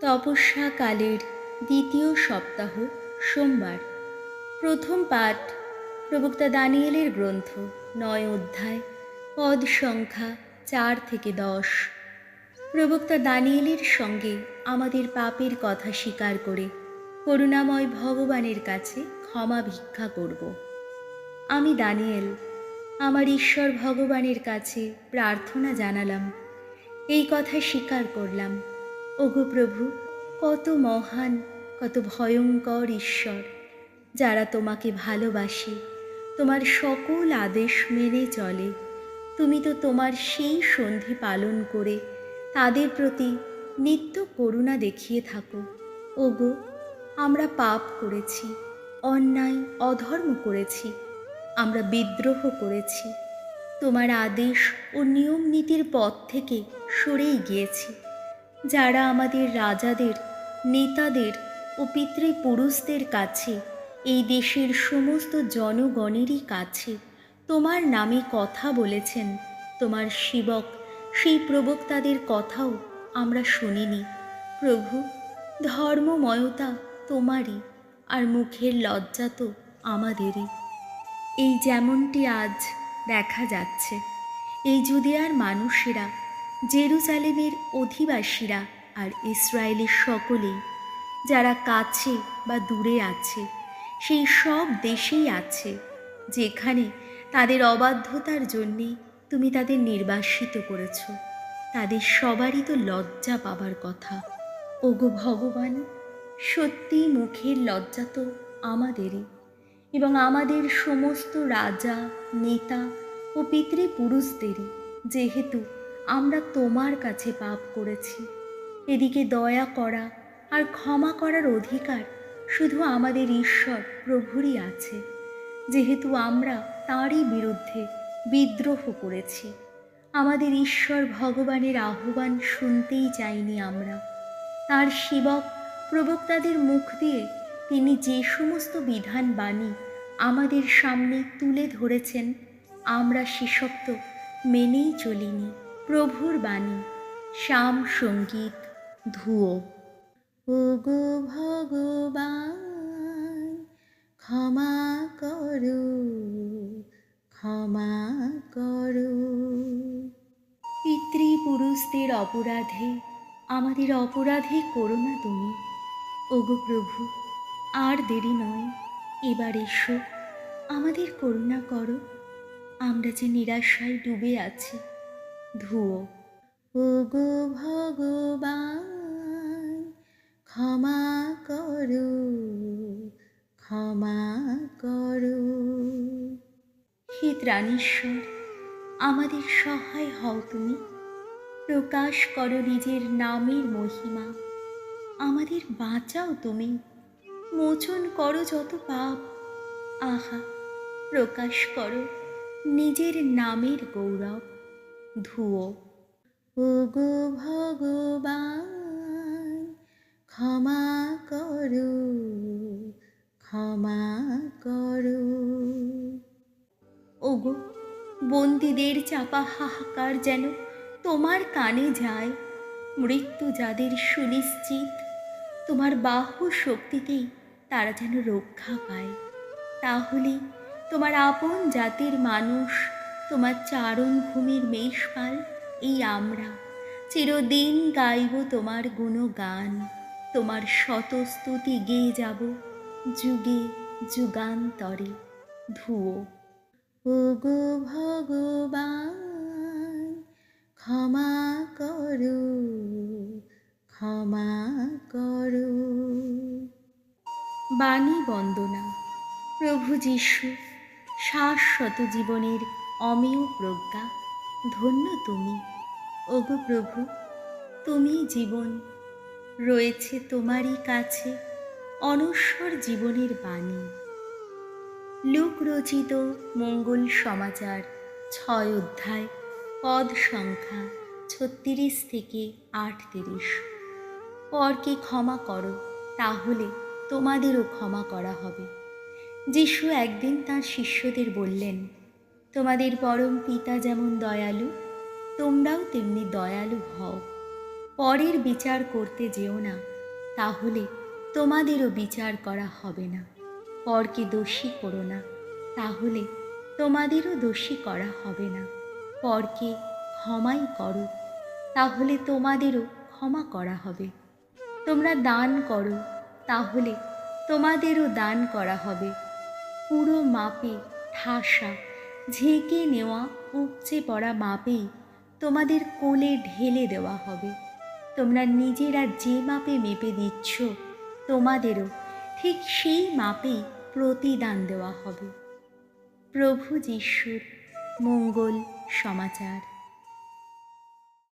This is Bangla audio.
তপস্যা কালের দ্বিতীয় সপ্তাহ, সোমবার। প্রথম পাঠ, প্রবক্তা দানিয়েলের গ্রন্থ, নয় অধ্যায়, পদ সংখ্যা চার থেকে দশ। প্রবক্তা দানিয়েলের সঙ্গে আমাদের পাপের কথা স্বীকার করে করুণাময় ভগবানের কাছে ক্ষমা ভিক্ষা করব। আমি দানিয়েল, আমার ঈশ্বর ভগবানের কাছে প্রার্থনা জানালাম, এই কথা স্বীকার করলাম। ওগো প্রভু, কত মহান, কত ভয়ঙ্কর ঈশ্বর, যারা তোমাকে ভালোবাসে, তোমার সকল আদেশ মেনে চলে। তুমি তো তোমার সেই সন্ধি পালন করে তাদের প্রতি নিত্য করুণা দেখিয়ে থাকো। ওগো, আমরা পাপ করেছি, অন্যায়, অধর্ম করেছি, আমরা বিদ্রোহ করেছি। তোমার আদেশ ও নিয়ম নীতির পথ থেকে সরেই গিয়েছি। যারা আমাদের রাজাদের, নেতাদের ও পিতৃপুরুষদের কাছে, এই দেশের সমস্ত জনগণেরই কাছে তোমার নামে কথা বলেছেন, তোমার সেবক সেই প্রবক্তাদের কথাও আমরা শুনিনি। প্রভু, ধর্মময়তা তোমারই আর মুখের লজ্জা তো আমাদেরই। এই যেমনটি আজ দেখা যাচ্ছে, এই জুদিয়ার মানুষেরা জেরুজালেমের অধিবাসীরা আর ইসরায়েলের সকলেই যারা কাছে বা দূরে আছে, সেই সব দেশেই আছে, যেখানে তাদের অবাধ্যতার জন্যে তুমি তাদের নির্বাসিত করেছ। তাদের সবারই তো লজ্জা পাবার কথা। ওগো ভগবান সত্যি মুখের লজ্জা তো আমাদেরই। এবং আমাদের সমস্ত রাজা, নেতা ও পিতৃপুরুষদেরই, যেহেতু আমরা তোমার কাছে পাপ করেছি। এদিকে দয়া করা আর ক্ষমা করার অধিকার শুধু আমাদের ঈশ্বর প্রভুরই আছে। যেহেতু আমরা তাঁরই বিরুদ্ধে বিদ্রোহ করেছি। আমাদের ঈশ্বর ভগবানের আহ্বান শুনতেই চাইনি আমরা। তার সেবক প্রবক্তাদের মুখ দিয়ে তিনি যে সমস্ত বিধান বাণী আমাদের সামনে তুলে ধরেছেন, আমরা সেসব তো মেনেই চলিনি। প্রভুর বাণী, শ্যাম সংগীত ধুয়ো ওগো ভগবান, ক্ষমা করো ক্ষমা করো। পিতৃপুরুষদের অপরাধে, আমাদের অপরাধে করো না তুমি। ওগো প্রভু, আর দেরি নয়, এবার এসো, আমাদের করুণা করো। আমরা যে নিরাশায় ডুবে আছি ধুয়ো। ওগো ভগবান, ক্ষমা করো ক্ষমা করো। হে আমাদের সহায় হও তুমি। প্রকাশ করো নিজের নামের মহিমা। আমাদের বাঁচাও তুমি। মোচন করো যত পাপ। আহা, প্রকাশ করো নিজের নামের গৌরব। ধুয়ো। ওগো ভগবান, ক্ষমা করো ক্ষমা করো। ওগো, বন্দীদের চাপা হাহাকার যেন তোমার কানে যায়। মৃত্যু যাদের সুনিশ্চিত, তোমার বাহু শক্তিতেই তারা যেন রক্ষা পায়। তাহলে তোমার আপন জাতির মানুষ তোমার চারণ ভূমির মেষপাল, এই আমরা। চিরদিন গাইব তোমার গুণগান, তোমার শতস্তুতি গেয়ে যাব যুগে যুগান্তরে। ধুয়ো ওগো ভগবান, ক্ষমা করো ক্ষমা করো। বাণী বন্দনা। প্রভু যিশু, শাশ্বত জীবনের অমেয় প্রজ্ঞা, ধন্য তুমি। ওগো প্রভু, তুমি জীবন। রয়েছে তোমারই কাছে অনশ্বর জীবনের বাণী। লোক রচিত মঙ্গল সমাচার, ছয় অধ্যায়, পদ সংখ্যা, ছত্রিশ থেকে আটত্রিশ। পরকে ক্ষমা করো, তাহলে তোমাদেরও ক্ষমা করা হবে। যিশু একদিন তাঁর শিষ্যদের বললেন তোমাদের পরম পিতা যেমন দয়ালু, তোমরাও তেমনি দয়ালু হও। পরের বিচার করতে যেও না, তাহলে তোমাদেরও বিচার করা হবে না। পরকে দোষী করো না, তাহলে তোমাদেরও দোষী করা হবে না। পরকে ক্ষমাই করো, তাহলে তোমাদেরও ক্ষমা করা হবে। তোমরা দান করো, তাহলে তোমাদেরও দান করা হবে। পুরো মাপে ঠাসা ঝেঁকে নেওয়া, উপচে পড়া মাপেই তোমাদের কোলে ঢেলে দেওয়া হবে। তোমরা নিজেরা যে মাপে মেপে দিচ্ছ, তোমাদেরও ঠিক সেই মাপেই প্রতিদান দেওয়া হবে। প্রভু যিশুর মঙ্গল সমাচার।